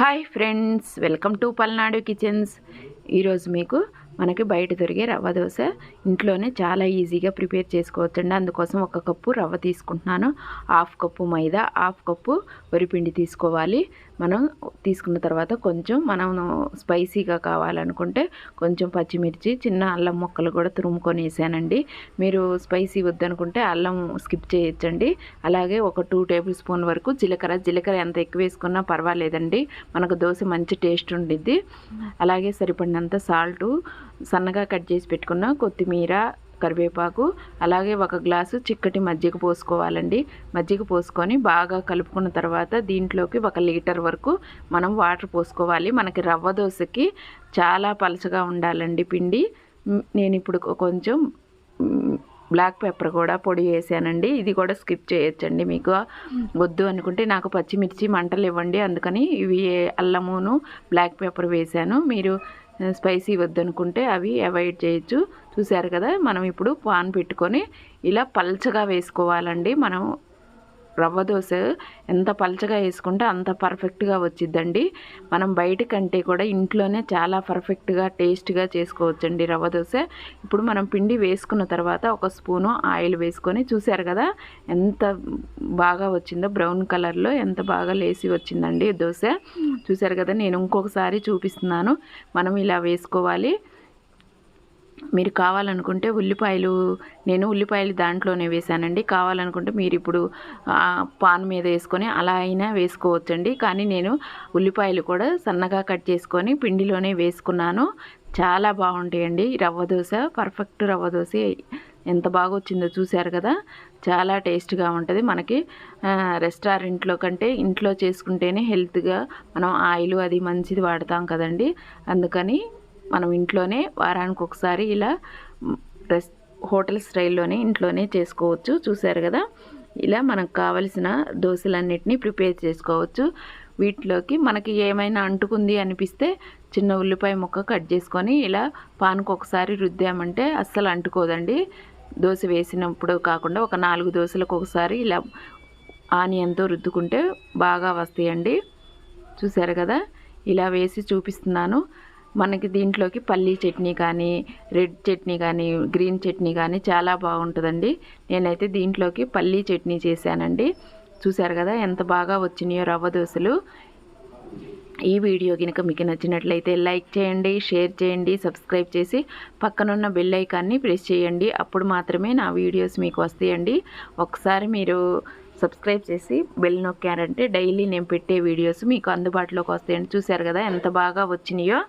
Hi friends welcome to Palnadu kitchens. ఈరోజు మీకు మనకి బయట దొరికే రవ్వ దోశ ఇంట్లోనే చాలా ఈజీగా ప్రిపేర్ చేసుకోవచ్చండి. అందుకోసం ఒక కప్పు రవ్వ తీసుకుంటున్నాను. హాఫ్ కప్పు మైదా హాఫ్ కప్పు వరిపిండి తీసుకోవాలి. మనం తీసుకున్న తర్వాత కొంచెం మనం స్పైసీగా కావాలనుకుంటే కొంచెం పచ్చిమిర్చి చిన్న అల్లం ముక్కలు కూడా తురుముకొని వేసానండి. మీరు స్పైసీ వద్దనుకుంటే అల్లం స్కిప్ చేయొచ్చండి. అలాగే ఒక టూ టేబుల్ స్పూన్ వరకు జీలకర్ర జీలకర్ర ఎంత ఎక్కువ వేసుకున్నా పర్వాలేదండి. మనకు దోశ మంచి టేస్ట్ ఉండిద్ది. అలాగే సరిపడినంత సాల్టు సన్నగా కట్ చేసి పెట్టుకున్న కొత్తిమీర కరివేపాకు అలాగే ఒక గ్లాసు చిక్కటి మజ్జిగ పోసుకోవాలండి. మజ్జిగ పోసుకొని బాగా కలుపుకున్న తర్వాత దీంట్లోకి ఒక లీటర్ వరకు మనం వాటర్ పోసుకోవాలి. మనకి రవ్వ దోశకి చాలా పలచగా ఉండాలండి పిండి. నేను ఇప్పుడు కొంచెం బ్లాక్ పెప్పర్ కూడా పొడి వేసానండి. ఇది కూడా స్కిప్ చేయొచ్చండి మీకు. వద్దు అనుకుంటే నాకు పచ్చిమిర్చి మంటలు ఇవ్వండి అందుకని ఇవి అల్లమును బ్లాక్ పెప్పర్ వేసాను. మీరు స్పైసీ వద్దనుకుంటే అవి అవాయిడ్ చేయొచ్చు. చూసారు కదా మనం ఇప్పుడు పాన్ పెట్టుకొని ఇలా పల్చగా వేసుకోవాలండి. మనం రవ్వ దోశ ఎంత పల్చగా వేసుకుంటే అంత పర్ఫెక్ట్గా వచ్చిద్దండి. మనం బయట కంటే కూడా ఇంట్లోనే చాలా పర్ఫెక్ట్గా టేస్ట్గా చేసుకోవచ్చండి రవ్వ దోశ. ఇప్పుడు మనం పిండి వేసుకున్న తర్వాత ఒక స్పూను ఆయిల్ వేసుకొని చూసారు కదా ఎంత బాగా వచ్చిందో బ్రౌన్ కలర్లో ఎంత బాగా లేసి వచ్చిందండి దోశ. చూసారు కదా నేను ఇంకొకసారి చూపిస్తున్నాను. మనం ఇలా వేసుకోవాలి. మీరు కావాలనుకుంటే ఉల్లిపాయలు నేను ఉల్లిపాయలు దాంట్లోనే వేసానండి కావాలనుకుంటే మీరు ఇప్పుడు పాన్ మీద వేసుకొని అలా అయినా వేసుకోవచ్చండి. కానీ నేను ఉల్లిపాయలు కూడా సన్నగా కట్ చేసుకొని పిండిలోనే వేసుకున్నాను. చాలా బాగుంటాయండి. రవ్వ దోశ పర్ఫెక్ట్ రవ్వ దోశ. ఎంత బాగా వచ్చిందో చూశారు కదా? చాలా టేస్ట్గా ఉంటుంది. మనకి రెస్టారెంట్లో కంటే ఇంట్లో చేసుకుంటేనే హెల్త్గా మనం ఆయిల్ అది మంచిది వాడతాం కదండి. అందుకని మనం ఇంట్లోనే వారానికి ఒకసారి ఇలా రెస్ హోటల్ స్టైల్లోనే ఇంట్లోనే చేసుకోవచ్చు. చూసారు కదా? ఇలా మనకు కావలసిన దోశలన్నిటినీ ప్రిపేర్ చేసుకోవచ్చు. వీటిలోకి మనకి ఏమైనా అంటుకుంది అనిపిస్తే చిన్న ఉల్లిపాయ ముక్క కట్ చేసుకొని ఇలా పాన్కు ఒకసారి రుద్దామంటే అస్సలు అంటుకోదండి. దోశ వేసినప్పుడు కాకుండా ఒక నాలుగు దోశలకు ఒకసారి ఇలా ఆనియన్తో రుద్దుకుంటే బాగా వస్తాయండి. చూసారు కదా? ఇలా వేసి చూపిస్తున్నాను. మనకి దీంట్లోకి పల్లీ చట్నీ కానీ రెడ్ చట్నీ కానీ గ్రీన్ చట్నీ కానీ చాలా బాగుంటుందండి. నేనైతే దీంట్లోకి పల్లీ చట్నీ చేశానండి. చూశారు కదా ఎంత బాగా వచ్చినాయో రవ్వ దోశలు. ఈ వీడియో కనుక మీకు నచ్చినట్లయితే లైక్ చేయండి షేర్ చేయండి సబ్స్క్రైబ్ చేసి పక్కనున్న బెల్ ఐకాన్ని ప్రెస్ చేయండి. అప్పుడు మాత్రమే నా వీడియోస్ మీకు వస్తాయండి. ఒకసారి మీరు సబ్స్క్రైబ్ చేసి బెల్ నొక్కారంటే డైలీ నేను పెట్టే వీడియోస్ మీకు అందుబాటులోకి వస్తాయండి. చూశారు కదా ఎంత బాగా వచ్చినాయో.